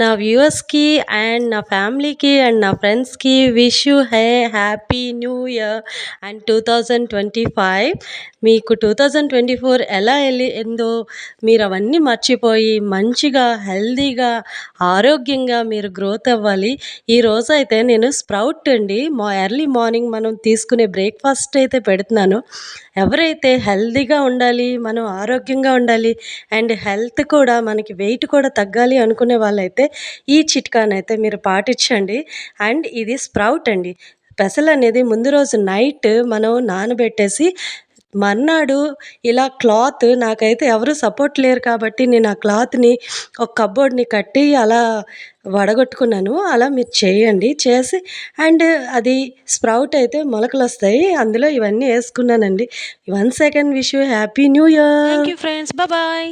నా వ్యూవర్స్‌కి అండ్ నా ఫ్యామిలీకి అండ్ నా ఫ్రెండ్స్‌కి wish you hey happy new year and 2025 మీకు 2024 ఎలా వెళ్ళిందో మీరు అవన్నీ మర్చిపోయి మంచిగా, హెల్తీగా, ఆరోగ్యంగా మీరు గ్రోత్ అవ్వాలి. ఈరోజైతే నేను స్ప్రౌట్ అండి మా ఎర్లీ మార్నింగ్ మనం తీసుకునే బ్రేక్‌ఫాస్ట్ అయితే పెడుతున్నాను. ఎవరైతే హెల్తీగా ఉండాలి, మనం ఆరోగ్యంగా ఉండాలి అండ్ హెల్త్ కూడా మనకి వెయిట్ కూడా తగ్గాలి అనుకునే వాళ్ళైతే అయితే ఈ చిట్కానైతే మీరు పాటించండి. అండ్ ఇది స్ప్రౌట్ అండి. పెసలనేది ముందు రోజు నైట్ మనం నానబెట్టేసి మర్నాడు ఇలా క్లాత్ నాకైతే ఎవరు సపోర్ట్ లేరు కాబట్టి నేను ఆ క్లాత్‌ని ఒక కప్‌బోర్డ్‌ని కట్టి అలా వడగొట్టుకున్నాను. అలా మీరు చేయండి. చేసి అండ్ అది స్ప్రౌట్ అయితే మొలకలు వస్తాయి అందులో ఇవన్నీ వేసుకున్నానండి one second wish you happy new year. Thank you friends. Bye.